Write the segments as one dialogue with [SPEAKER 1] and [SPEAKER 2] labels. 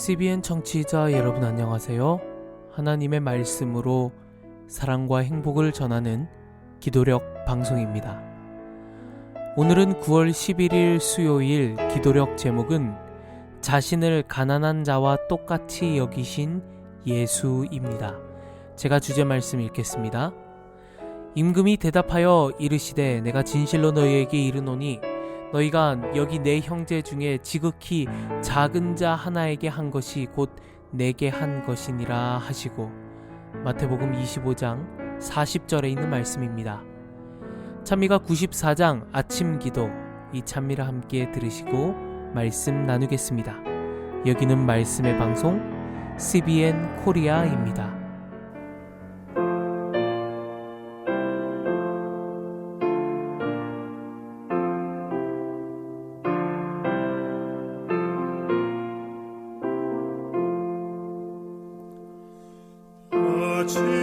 [SPEAKER 1] CBN 청취자 여러분 안녕하세요. 하나님의 말씀으로 사랑과 행복을 전하는 기도력 방송입니다. 오늘은 9월 11일 수요일 기도력 제목은 자신을 가난한 자와 똑같이 여기신 예수입니다. 제가 주제 말씀 읽겠습니다. 임금이 대답하여 이르시되 내가 진실로 너희에게 이르노니 너희가 여기 내 형제 중에 지극히 작은 자 하나에게 한 것이 곧 내게 한 것이니라 하시고 마태복음 25장 40절에 있는 말씀입니다. 찬미가 94장 아침 기도 이 찬미를 함께 들으시고 말씀 나누겠습니다. 여기는 말씀의 방송 CBN 코리아입니다.
[SPEAKER 2] 아침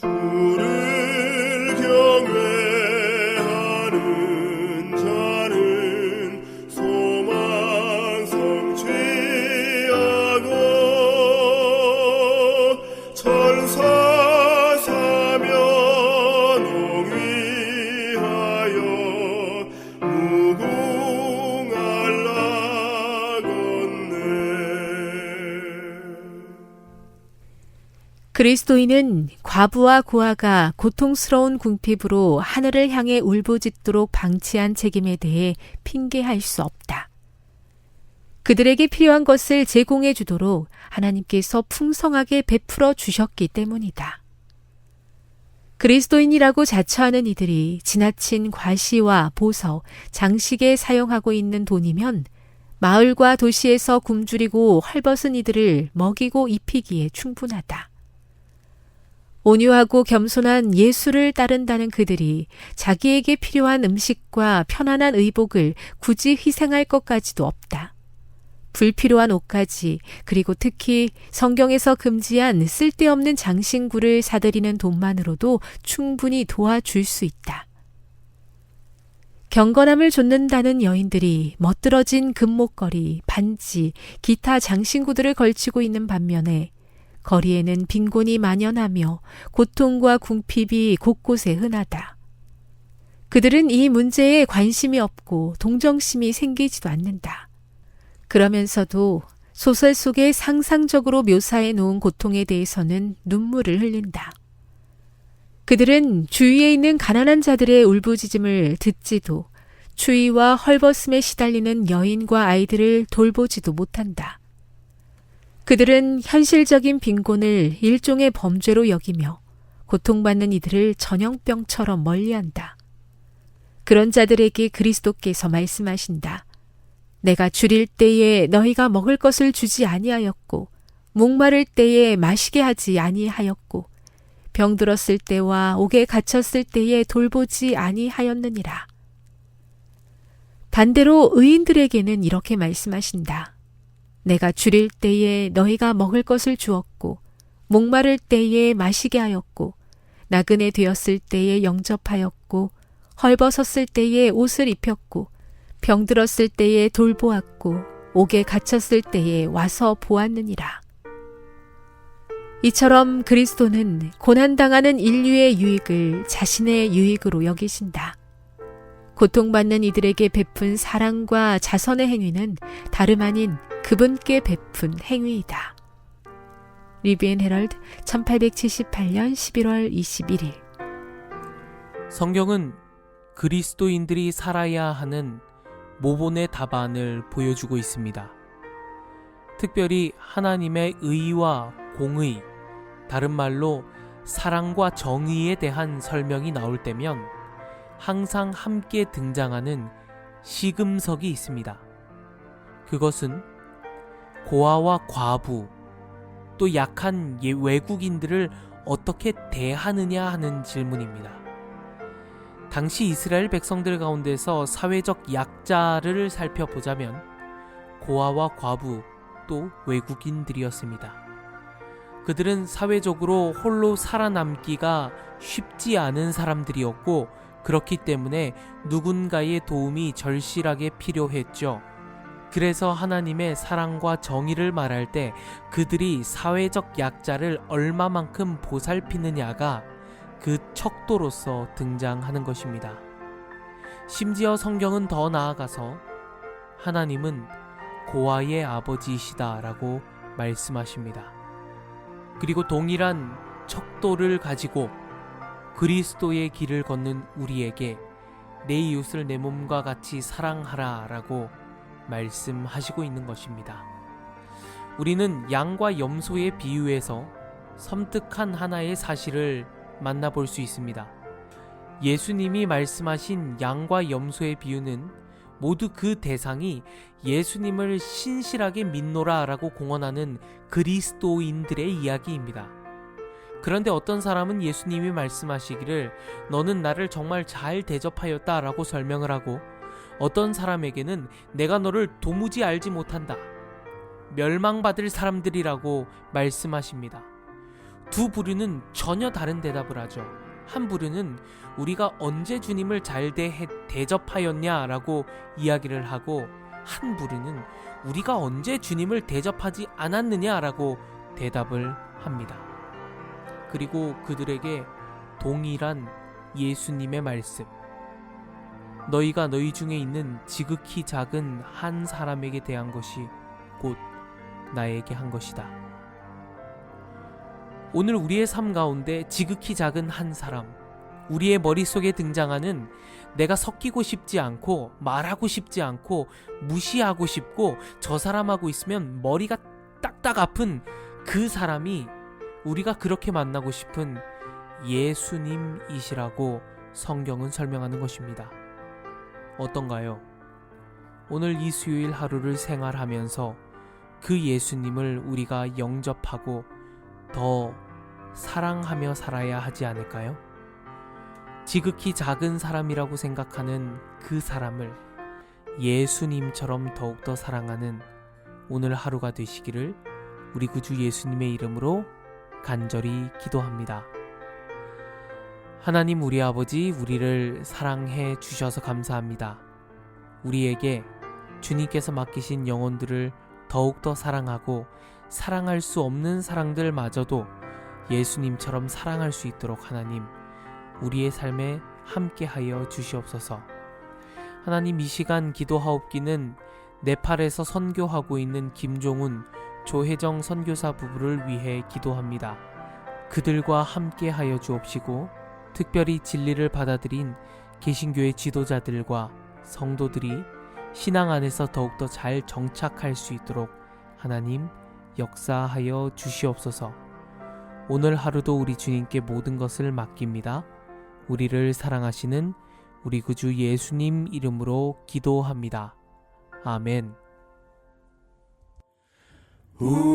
[SPEAKER 2] 주
[SPEAKER 3] 그리스도인은 과부와 고아가 고통스러운 궁핍으로 하늘을 향해 울부짖도록 방치한 책임에 대해 핑계할 수 없다. 그들에게 필요한 것을 제공해 주도록 하나님께서 풍성하게 베풀어 주셨기 때문이다. 그리스도인이라고 자처하는 이들이 지나친 과시와 보석, 장식에 사용하고 있는 돈이면 마을과 도시에서 굶주리고 헐벗은 이들을 먹이고 입히기에 충분하다. 온유하고 겸손한 예수를 따른다는 그들이 자기에게 필요한 음식과 편안한 의복을 굳이 희생할 것까지도 없다. 불필요한 옷까지 그리고 특히 성경에서 금지한 쓸데없는 장신구를 사들이는 돈만으로도 충분히 도와줄 수 있다. 경건함을 좇는다는 여인들이 멋들어진 금목걸이, 반지, 기타 장신구들을 걸치고 있는 반면에 거리에는 빈곤이 만연하며 고통과 궁핍이 곳곳에 흔하다. 그들은 이 문제에 관심이 없고 동정심이 생기지도 않는다. 그러면서도 소설 속에 상상적으로 묘사해 놓은 고통에 대해서는 눈물을 흘린다. 그들은 주위에 있는 가난한 자들의 울부짖음을 듣지도 추위와 헐벗음에 시달리는 여인과 아이들을 돌보지도 못한다. 그들은 현실적인 빈곤을 일종의 범죄로 여기며 고통받는 이들을 전염병처럼 멀리한다. 그런 자들에게 그리스도께서 말씀하신다. 내가 줄일 때에 너희가 먹을 것을 주지 아니하였고 목마를 때에 마시게 하지 아니하였고 병들었을 때와 옥에 갇혔을 때에 돌보지 아니하였느니라. 반대로 의인들에게는 이렇게 말씀하신다. 내가 줄일 때에 너희가 먹을 것을 주었고 목마를 때에 마시게 하였고 나그네 되었을 때에 영접하였고 헐벗었을 때에 옷을 입혔고 병들었을 때에 돌보았고 옥에 갇혔을 때에 와서 보았느니라. 이처럼 그리스도는 고난당하는 인류의 유익을 자신의 유익으로 여기신다. 고통받는 이들에게 베푼 사랑과 자선의 행위는 다름 아닌 그분께 베푼 행위이다. 리비엔 헤럴드 1878년 11월 21일
[SPEAKER 1] 성경은 그리스도인들이 살아야 하는 모본의 답안을 보여주고 있습니다. 특별히 하나님의 의와 공의, 다른 말로 사랑과 정의에 대한 설명이 나올 때면 항상 함께 등장하는 시금석이 있습니다. 그것은 고아와 과부 또 약한 예- 외국인들을 어떻게 대하느냐 하는 질문입니다. 당시 이스라엘 백성들 가운데서 사회적 약자를 살펴보자면 고아와 과부 또 외국인들이었습니다. 그들은 사회적으로 홀로 살아남기가 쉽지 않은 사람들이었고 그렇기 때문에 누군가의 도움이 절실하게 필요했죠. 그래서 하나님의 사랑과 정의를 말할 때 그들이 사회적 약자를 얼마만큼 보살피느냐가 그 척도로서 등장하는 것입니다. 심지어 성경은 더 나아가서 하나님은 고아의 아버지이시다라고 말씀하십니다. 그리고 동일한 척도를 가지고 그리스도의 길을 걷는 우리에게 내 이웃을 내 몸과 같이 사랑하라 라고 말씀하시고 있는 것입니다. 우리는 양과 염소의 비유에서 섬뜩한 하나의 사실을 만나볼 수 있습니다. 예수님이 말씀하신 양과 염소의 비유는 모두 그 대상이 예수님을 신실하게 믿노라 라고 공언하는 그리스도인들의 이야기입니다. 그런데 어떤 사람은 예수님이 말씀하시기를 너는 나를 정말 잘 대접하였다 라고 설명을 하고 어떤 사람에게는 내가 너를 도무지 알지 못한다. 멸망받을 사람들이라고 말씀하십니다. 두 부류는 전혀 다른 대답을 하죠. 한 부류는 우리가 언제 주님을 잘 대, 대접하였냐라고 이야기를 하고 한 부류는 우리가 언제 주님을 대접하지 않았느냐라고 대답을 합니다. 그리고 그들에게 동일한 예수님의 말씀. 너희가 너희 중에 있는 지극히 작은 한 사람에게 대한 것이 곧 나에게 한 것이다. 오늘 우리의 삶 가운데 지극히 작은 한 사람, 우리의 머릿속에 등장하는 내가 섞이고 싶지 않고 말하고 싶지 않고 무시하고 싶고 저 사람하고 있으면 머리가 딱딱 아픈 그 사람이 우리가 그렇게 만나고 싶은 예수님이시라고 성경은 설명하는 것입니다. 어떤가요? 오늘 이 수요일 하루를 생활하면서 그 예수님을 우리가 영접하고 더 사랑하며 살아야 하지 않을까요? 지극히 작은 사람이라고 생각하는 그 사람을 예수님처럼 더욱더 사랑하는 오늘 하루가 되시기를 우리 구주 예수님의 이름으로 간절히 기도합니다. 하나님 우리 아버지 우리를 사랑해 주셔서 감사합니다. 우리에게 주님께서 맡기신 영혼들을 더욱더 사랑하고 사랑할 수 없는 사랑들마저도 예수님처럼 사랑할 수 있도록 하나님 우리의 삶에 함께하여 주시옵소서. 하나님 이 시간 기도하옵기는 네팔에서 선교하고 있는 김종훈, 조혜정 선교사 부부를 위해 기도합니다. 그들과 함께 하여 주옵시고 특별히 진리를 받아들인 개신교의 지도자들과 성도들이 신앙 안에서 더욱더 잘 정착할 수 있도록 하나님 역사하여 주시옵소서. 오늘 하루도 우리 주님께 모든 것을 맡깁니다. 우리를 사랑하시는 우리 구주 예수님 이름으로 기도합니다. 아멘.
[SPEAKER 4] Ooh.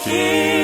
[SPEAKER 4] aqui.